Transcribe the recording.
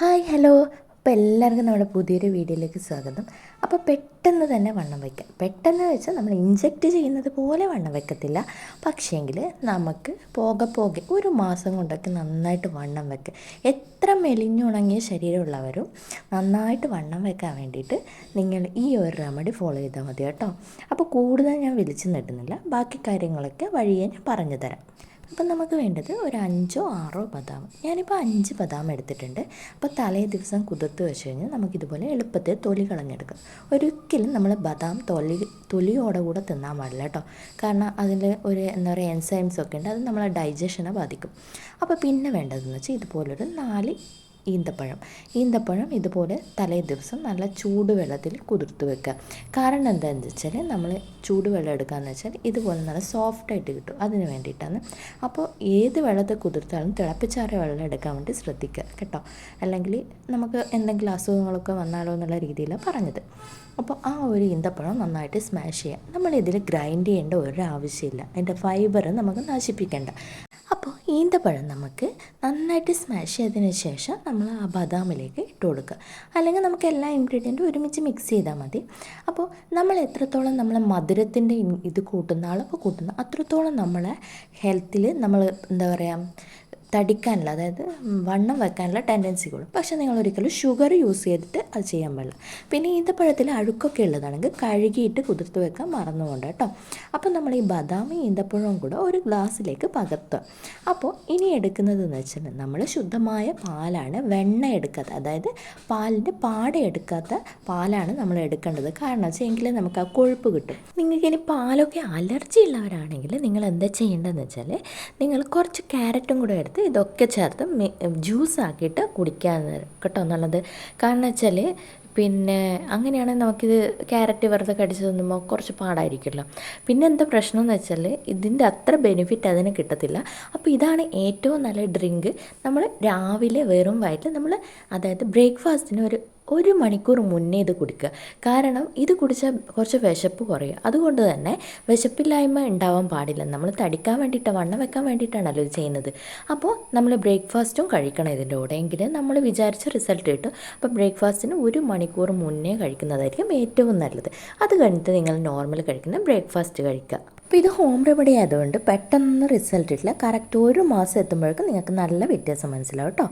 Hi hello. അപ്പോൾ എല്ലാവർക്കും നമ്മുടെ പുതിയൊരു വീഡിയോയിലേക്ക് സ്വാഗതം. അപ്പോൾ പെട്ടെന്ന് തന്നെ വണ്ണം വയ്ക്കാം പെട്ടെന്ന് വെച്ചാൽ നമ്മൾ ഇഞ്ചെക്റ്റ് ചെയ്യുന്നത് പോലെ വണ്ണം വെക്കത്തില്ല. പക്ഷേങ്കിൽ നമുക്ക് പോകെ പോകെ ഒരു മാസം കൊണ്ടൊക്കെ നന്നായിട്ട് വണ്ണം വെക്കുക എത്ര മെലിഞ്ഞുണങ്ങിയ ശരീരമുള്ളവരും നന്നായിട്ട് വണ്ണം വെക്കാൻ വേണ്ടിയിട്ട് നിങ്ങൾ ഈ ഒരു റെമഡി ഫോളോ ചെയ്താൽ മതി കേട്ടോ. അപ്പോൾ കൂടുതൽ ഞാൻ വിളിച്ചു നിട്ടുന്നില്ല ബാക്കി കാര്യങ്ങളൊക്കെ വഴിയെ ഞാൻ പറഞ്ഞു തരാം. അപ്പം നമുക്ക് വേണ്ടത് ഒരു അഞ്ചോ ആറോ ബദാം. ഞാനിപ്പോൾ അഞ്ച് ബദാം എടുത്തിട്ടുണ്ട്. അപ്പോൾ തലേ ദിവസം കുതിർത്ത് വെച്ച് കഴിഞ്ഞാൽ നമുക്കിതുപോലെ എളുപ്പത്തിൽ തൊലി കളഞ്ഞെടുക്കാം. ഒരിക്കലും നമ്മൾ ബദാം തൊലി തൊലിയോടെ കൂടെ തിന്നാൻ പാടില്ല കേട്ടോ. കാരണം അതിൽ ഒരു എന്താ പറയുക എൻസൈംസ് ഒക്കെ ഉണ്ട്. അത് നമ്മളെ ഡൈജഷനെ ബാധിക്കും. അപ്പോൾ പിന്നെ വേണ്ടതെന്ന് വെച്ചാൽ ഇതുപോലൊരു നാല് ഈന്തപ്പഴം. ഈന്തപ്പഴം ഇതുപോലെ തലേ ദിവസം നല്ല ചൂടുവെള്ളത്തിൽ കുതിർത്ത് വെക്കുക. കാരണം എന്താണെന്ന് വെച്ചാൽ നമ്മൾ ചൂടുവെള്ളം എടുക്കുകയെന്ന് വെച്ചാൽ ഇതുപോലെ നല്ല സോഫ്റ്റായിട്ട് കിട്ടും. അതിന് വേണ്ടിയിട്ടാണ്. അപ്പോൾ ഏത് വെള്ളത്തെ കുതിർത്താലും തിളപ്പിച്ചാറിയ വെള്ളം എടുക്കാൻ വേണ്ടി ശ്രദ്ധിക്കുക കേട്ടോ. അല്ലെങ്കിൽ നമുക്ക് എന്തെങ്കിലും അസുഖങ്ങളൊക്കെ വന്നാലോ എന്നുള്ള രീതിയിലാണ് പറഞ്ഞത്. അപ്പോൾ ആ ഒരു ഈന്തപ്പഴം നന്നായിട്ട് സ്മാഷ് ചെയ്യാം നമ്മളിതിൽ ഗ്രൈൻഡ് ചെയ്യേണ്ട ഒരു ആവശ്യമില്ല. അതിന്റെ ഫൈബർ നമുക്ക് നശിപ്പിക്കേണ്ട. അപ്പോൾ ഈന്തപ്പഴം നമുക്ക് നന്നായിട്ട് സ്മാഷ് ചെയ്തതിന് ശേഷം നമ്മൾ ആ ബദാമിലേക്ക് ഇട്ട് കൊടുക്കുക. അല്ലെങ്കിൽ നമുക്ക് എല്ലാ ഇൻഗ്രീഡിയന്റും ഒരുമിച്ച് മിക്സ് ചെയ്താൽ മതി. അപ്പോൾ നമ്മൾ എത്രത്തോളം നമ്മൾ മധുരത്തിന്റെ ഇത് കൂട്ടുന്ന അളവ് കൂട്ടുന്ന അത്രത്തോളം നമ്മളെ ഹെൽത്തിൽ നമ്മൾ എന്താ പറയുക തടിക്കാനുള്ള അതായത് വണ്ണം വെക്കാനുള്ള ടെൻഡൻസി കൂടും. പക്ഷെ നിങ്ങൾ ഒരിക്കലും ഷുഗർ യൂസ് ചെയ്തിട്ട് അത് ചെയ്യാൻ പാടില്ല. പിന്നെ ഈന്തപ്പഴത്തിൽ അഴുക്കൊക്കെ ഉള്ളതാണെങ്കിൽ കഴുകിയിട്ട് കുതിർത്ത് വെക്കാൻ മറന്നുകൊണ്ട് കേട്ടോ. അപ്പോൾ നമ്മൾ ഈ ബദാമി ഈന്തപ്പഴവും കൂടെ ഒരു ഗ്ലാസ്സിലേക്ക് പകർത്തുക. അപ്പോൾ ഇനി എടുക്കുന്നത് എന്ന് വെച്ചാൽ നമ്മൾ ശുദ്ധമായ പാലാണ് വെണ്ണ എടുക്കാത്ത അതായത് പാലിന്റെ പാട എടുക്കാത്ത പാലാണ് നമ്മൾ എടുക്കേണ്ടത്. കാരണം വെച്ചാൽ എങ്കിലേ നമുക്ക് ആ കൊഴുപ്പ് കിട്ടും. നിങ്ങൾക്ക് ഇനി പാലൊക്കെ അലർജി ഉള്ളവരാണെങ്കിൽ നിങ്ങൾ എന്താ ചെയ്യേണ്ടതെന്ന് വെച്ചാൽ നിങ്ങൾ കുറച്ച് ക്യാരറ്റും കൂടെ എടുത്ത് ഇതൊക്കെ ചേർത്ത് ജ്യൂസ് ആക്കിയിട്ട് കുടിക്കാൻ കേട്ടോ നല്ലത്. കാരണം വെച്ചാൽ പിന്നെ അങ്ങനെയാണെങ്കിൽ നമുക്കിത് ക്യാരറ്റ് വെറുതെ കടിച്ച് തിന്നുമ്പോൾ കുറച്ച് പാടായിരിക്കുമല്ലോ. പിന്നെ എന്താ പ്രശ്നം എന്ന് വെച്ചാൽ ഇതിന്റെ അത്ര ബെനിഫിറ്റ് അതിന് കിട്ടത്തില്ല. അപ്പോൾ ഇതാണ് ഏറ്റവും നല്ല ഡ്രിങ്ക്. നമ്മൾ രാവിലെ വെറും വയറ്റിൽ നമ്മൾ അതായത് ബ്രേക്ക്ഫാസ്റ്റിന് ഒരു ഒരു മണിക്കൂർ മുന്നേ ഇത് കുടിക്കുക. കാരണം ഇത് കുടിച്ചാൽ കുറച്ച് വിശപ്പ് കുറയും. അതുകൊണ്ട് തന്നെ വിശപ്പില്ലായ്മ ഉണ്ടാവാൻ പാടില്ല. നമ്മൾ തടിക്കാൻ വേണ്ടിയിട്ട് വണ്ണം വെക്കാൻ വേണ്ടിയിട്ടാണല്ലോ ഇത് ചെയ്യുന്നത്. അപ്പോൾ നമ്മൾ ബ്രേക്ക്ഫാസ്റ്റും കഴിക്കണം ഇതിന്റെ കൂടെ. എങ്കിൽ നമ്മൾ വിചാരിച്ച റിസൾട്ട് കിട്ടും. അപ്പോൾ ബ്രേക്ക്ഫാസ്റ്റിന് ഒരു മണിക്കൂർ മുന്നേ കഴിക്കുന്നതായിരിക്കും ഏറ്റവും നല്ലത്. അത് കഴിഞ്ഞിട്ട് നിങ്ങൾ നോർമൽ കഴിക്കുന്ന ബ്രേക്ക്ഫാസ്റ്റ് കഴിക്കുക. അപ്പോൾ ഇത് ഹോം റെമഡി ആയതുകൊണ്ട് പെട്ടെന്ന് റിസൾട്ട് കിട്ടില്ല. കറക്റ്റ് ഒരു മാസം എത്തുമ്പോഴേക്കും നിങ്ങൾക്ക് നല്ല വ്യത്യാസം മനസ്സിലാവും കേട്ടോ.